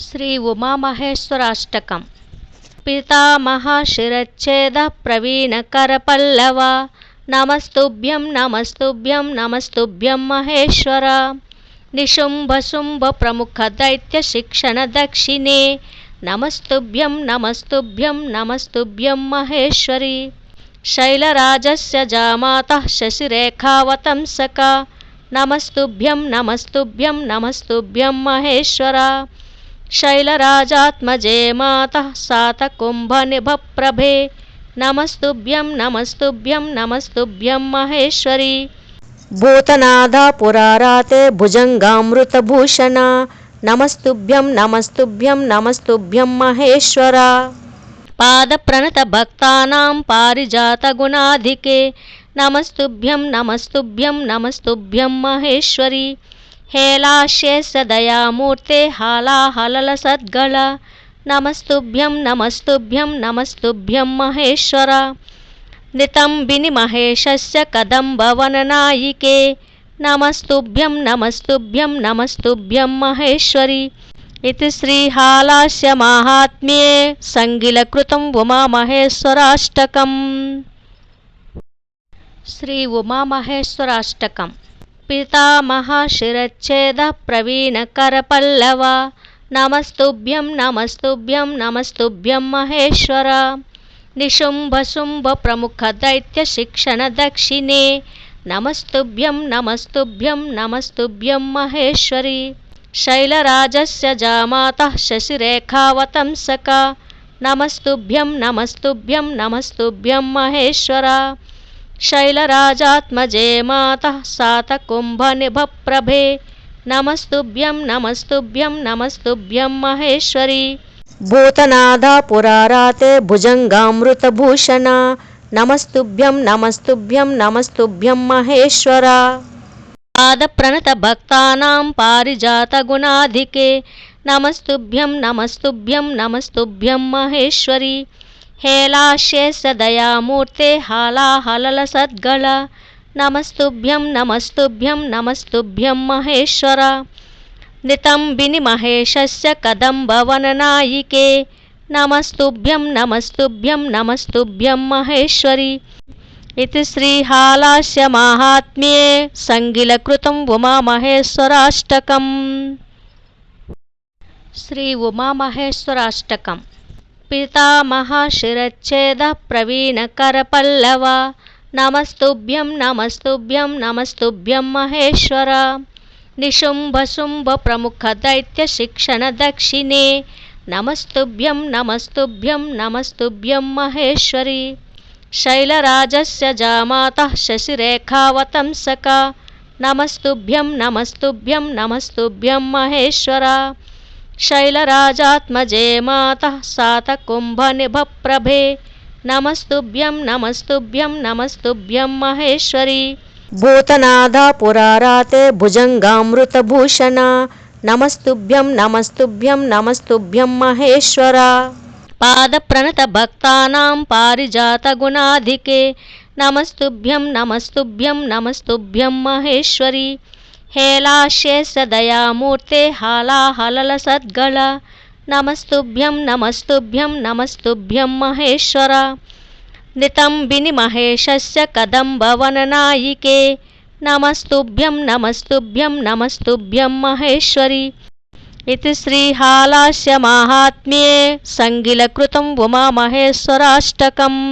శ్రీ ఉమామహేశ్వరాష్టకం. పితామహాశిరచ్ఛేద ప్రవీణకరపల్లవ. నమస్తుభ్యం నమస్తుభ్యం నమస్తుభ్యం మహేశ్వర. నిశుంభశుంభ ప్రముఖ దైత్య శిక్షణ దక్షిణే నమస్తుభ్యం నమస్తుభ్యం నమస్తుభ్యం మహేశ్వరి. శైలరాజస్ జామాత శశిరేఖావతంసక. నమస్తుభ్యం నమస్తుభ్యం నమస్తుభ్యం మహేశ్వర. शैलराजात्मजे मातः सातकुम्भनिभप्रभे। नमस्तुभ्यं नमस्तुभ्यं नमस्तुभ्यं महेश्वरि। भूतनादा पुराराते भुजङ्गामृतभूषणा। नमस्तुभ्यं नमस्तुभ्यं नमस्तुभ्यं महेश्वर। पादप्रणतभक्तानां पारिजातगुणाधिके। नमस्तुभ्यं नमस्तुभ्यं नमस्तुभ्यं महेश्वरि हेलाश्ये सदयामूर्ते हालाहललसद्गळ नमस्तुभ्यं नमस्तुभ्यं नमस्तुभ्यं महेश्वर। नितम्बिनिमहेशस्य कदम्बवननायिके। नमस्तुभ्यं नमस्तुभ्यं नमस्तुभ्यं महेश्वरि। इति श्रीहालास्यमाहात्म्ये सङ्गिलकृतं उमामहेश्वराष्टकम् श्री उमामहेश्वराष्टकं पितामहशिरच्छेदः प्रवीणकरपल्लव नमस्तुभ्यं नमस्तुभ्यं नमस्तुभ्यं महेश्वर निशुम्भशुम्भप्रमुखदैत्यशिक्षणदक्षिणे नमस्तुभ्यं नमस्तुभ्यं नमस्तुभ्यं महेश्वरि शैलराजस्य जामातः शशिरेखावतंसका नमस्तुभ्यं नमस्तुभ्यं नमस्तुभ्यं महेश्वर शैलराजात्मजे मातः सातकुम्भनिभप्रभे। नमस्तुभ्यं नमस्तुभ्यं नमस्तुभ्यं महेश्वरि। भूतनादा पुराराते भुजङ्गामृतभूषणा। नमस्तुभ्यं नमस्तुभ्यं नमस्तुभ्यं महेश्वर। पादप्रणतभक्तानां पारिजातगुणाधिके। नमस्तुभ्यं नमस्तुभ्यं नमस्तुभ्यं महेश्वरि हेलाश्ये सदयामूर्ते हालाहललसद्गळ नमस्तुभ्यं नमस्तुभ्यं नमस्तुभ्यं महेश्वर। नितम्बिनिमहेशस्य कदम्बवननायिके। नमस्तुभ्यं नमस्तुभ्यं नमस्तुभ्यं महेश्वरि। इति श्रीहालास्यमाहात्म्ये सङ्गिलकृतं उमामहेश्वराष्टकम्। श्री उमामहेश्वराष्टकं पितामहशिरच्छेदः प्रवीणकरपल्लव नमस्तुभ्यं नमस्तुभ्यं नमस्तुभ्यं महेश्वर निशुम्भशुम्भप्रमुखदैत्यशिक्षणदक्षिणे नमस्तुभ्यं नमस्तुभ्यं नमस्तुभ्यं महेश्वरि शैलराजस्य जामातः शशिरेखावतंसका नमस्तुभ्यं नमस्तुभ्यं नमस्तुभ्यं महेश्वर शैलराजात्मजे मातः सातकुम्भनिभप्रभे। नमस्तुभ्यं नमस्तुभ्यं नमस्तुभ्यं महेश्वरि। भूतनादा पुराराते भुजङ्गामृतभूषणा। नमस्तुभ्यं नमस्तुभ्यं नमस्तुभ्यं महेश्वर। पादप्रणतभक्तानां पारिजातगुणाधिके। नमस्तुभ्यं नमस्तुभ्यं नमस्तुभ्यं महेश्वरि। हेलाश्ये सदयामूर्ते हालाहललसद्गळ नमस्तुभ्यं नमस्तुभ्यं नमस्तुभ्यं महेश्वर। नितम्बिनिमहेशस्य कदम्बवननायिके। नमस्तुभ्यं नमस्तुभ्यं नमस्तुभ्यं महेश्वरि। इति श्रीहालास्यमाहात्म्ये सङ्गिलकृतं उमामहेश्वराष्टकम्